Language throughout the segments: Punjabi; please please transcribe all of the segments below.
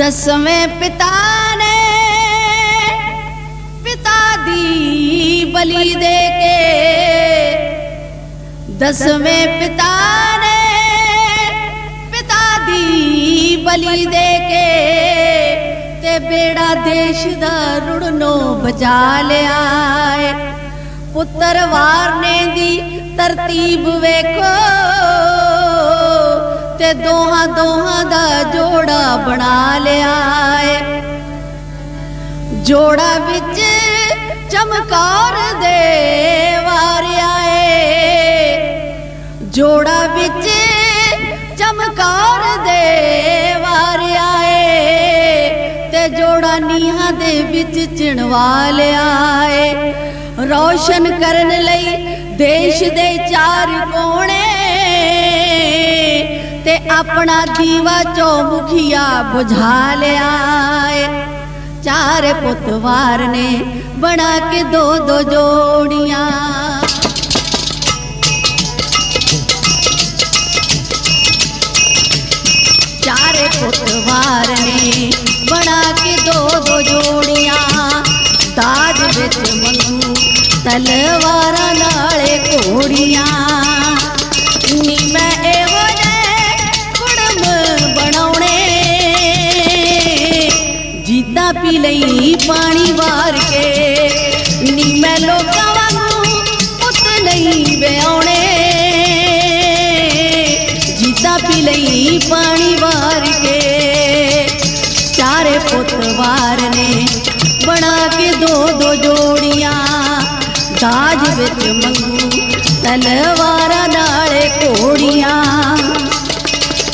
ਦਸਵੇਂ ਪਿਤਾ ਨੇ ਪਿਤਾ ਦੀ ਬਲੀ ਦੇ ਕੇ ਦਸਵੇਂ ਪਿਤਾ ਨੇ ਪਿਤਾ ਦੀ ਬਲੀ ਦੇ ਕੇ ਤੇ ਬੇੜਾ ਦੇਸ਼ ਦਾ ਰੁੜਨੋਂ ਬਚਾ ਲਿਆ ਏ। ਪੁੱਤਰ ਵਾਰਨੇ ਦੀ ਤਰਤੀਬ ਵੇਖੋ। ਤੇ ਦੋਹਾਂ ਦੋਹਾਂ ਦਾ ਜੋੜਾ ਬਣਾ ਲਿਆ ਏ। ਜੋੜਾ ਵਿੱਚ ਚਮਕਾਰ ਦੇ ਵਾਰਿਆ ਏ। ਜੋੜਾ ਵਿੱਚ ਚਮਕਾਰ ਦੇ ਵਾਰਿਆ ਏ। ਤੇ ਜੋੜਾ ਨੀਹਾਂ ਦੇ ਵਿੱਚ ਚਿਣਵਾ ਲਿਆ ਏ। ਰੌਸ਼ਨ ਕਰਨ ਲਈ ਦੇਸ਼ ਦੇ ਚਾਰ ਕੋਣੇ ਤੇ ਆਪਣਾ ਦੀਵਾ ਚੌਮੁਖੀਆ ਬੁਝਾ ਲਿਆ ਏ। ਚਾਰ ਪੁੱਤਵਾਰ ਨੇ ਬਣਾ ਕੇ ਦੋ ਦੋ ਜੋੜੀਆਂ। ਚਾਰੇ ਪੁੱਤਵਾਰ ਨੇ ਬਣਾ ਕੇ ਦੋ ਦੋ ਜੋੜੀਆਂ। ਦਾਜ ਵਿੱਚ ਮੰਗੂ ਤਲਵਾਰਾਂ ਨਾਲੇ ਘੋੜੀਆਂ। ਵਿੱਚ ਮੰਗੂ। ਤਲਵਾਰਾਂ ਨਾਲੇ ਘੋੜੀਆਂ।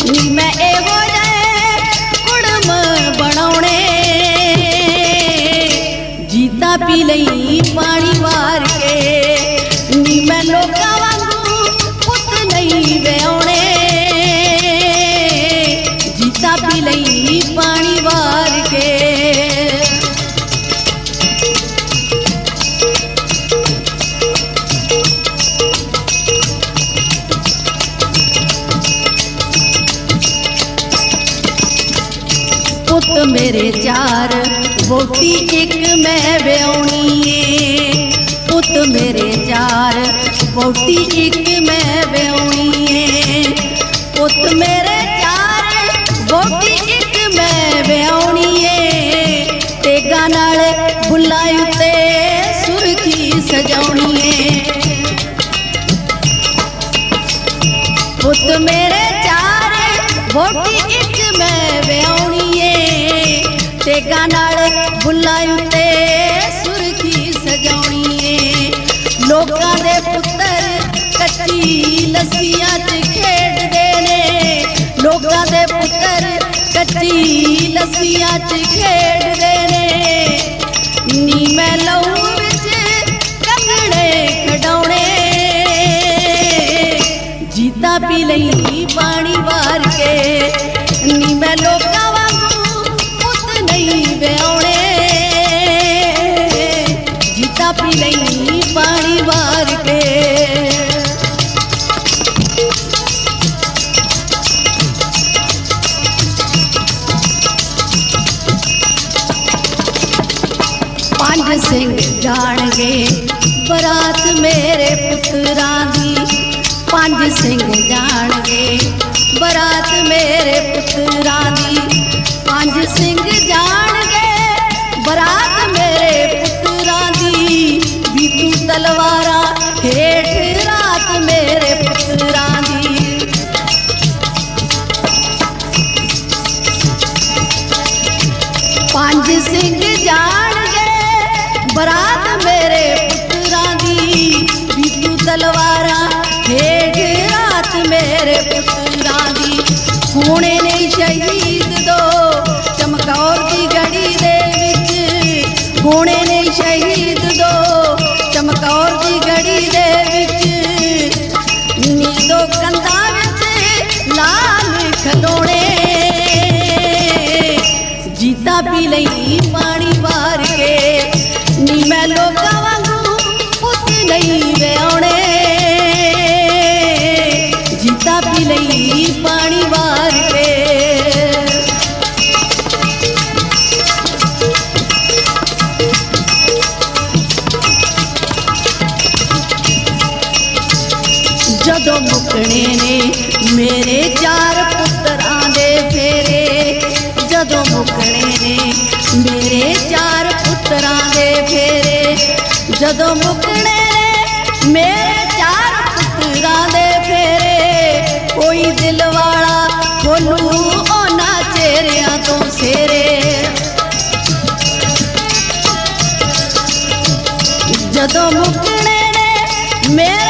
ਨੀ ਮੈਂ ਇਹੋ ਜਿਹੇ ਕੁੜਮ ਬਣਾਉਣੇ। ਜੀਤਾ ਪੀ ਲਈ ਪਾਣੀ ਪੁੱਤ ਮੇਰੇ ਚਾਰ, ਵੋਟੀ ਇੱਕ ਮੈਂ ਵਿਆਉਣੀ ਏ। ਪੁੱਤ ਮੇਰੇ ਚਾਰ, ਵੋਟੀ ਇੱਕ ਮੈਂ ਵਿਆਉਣੀ ਏ। ਪੁੱਤ ਮੇਰੇ ਚਾਰ, ਵੋਟੀ ਇੱਕ ਮੈਂ ਵਿਆਉਣੀ ਏ। ਤੇਗਾ ਨਾਲ ਬੁੱਲਾ ਉੱਤੇ ਸੁਰਖੀ ਸਜਾਉਣੀ ਏ। ਪੁੱਤ ਮੇਰੇ ਚਾਰ, ਵੋਟੀ ਇੱਕ ਤੇਗਾ ਨਾਲ ਬੁੱਲਾ ਉੱਤੇ ਸੁਰਖੀ ਸਜਾਉਣੀ ਏ। ਲੋਕਾਂ ਦੇ ਪੁੱਤਰ ਕੱਚੀ ਲੱਸੀਆਂ 'ਚ ਖੇਡਦੇ ਨੇ। ਲੋਕਾਂ ਦੇ ਪੁੱਤਰ ਕੱਚੀ ਲੱਸੀਆਂ 'ਚ ਖੇਡਦੇ ਪੰਜ ਸਿੰਘ ਜਾਣਗੇ ਬਰਾਤ ਮੇਰੇ ਪੁੱਤਰਾਂ ਦੀ ਪੰਜ ਸਿੰਘ ਜਾਣਗੇ ਬਰਾਤ ਮੇਰੇ ਪੁੱਤਰਾਂ ਦੀ ਹੋਣੇ ਰੋਸ਼ਣੀ ਨੇ। ਮੇਰੇ ਚਾਰ ਪੁੱਤਰਾਂ ਦੇ ਫੇਰੇ ਜਦੋਂ ਮੁਕਣੇ ਨੇ। ਮੇਰੇ ਚਾਰ ਪੁੱਤਰਾਂ ਦੇ ਫੇਰੇ ਜਦੋਂ ਮੁਕਣੇ ਨੇ। ਮੇਰੇ ਚਾਰ ਪੁੱਤਰਾਂ ਦੇ ਫੇਰੇ ਕੋਈ ਦਿਲ ਵਾਲਾ ਖੋਲੂ ਉਹਨਾਂ ਚਿਹਰਿਆਂ ਤੋਂ ਸੇਰੇ ਜਦੋਂ ਮੁਕਣੇ ਨੇ, ਮੇਰੇ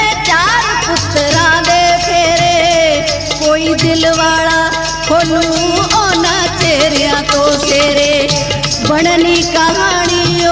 ਵਾਲਾ ਖੋਲੂ ਉਹਨਾਂ ਚਿਹਰਿਆਂ ਤੋਂ ਸੇਰੇ ਬਣਨੀ ਕਹਾਣੀ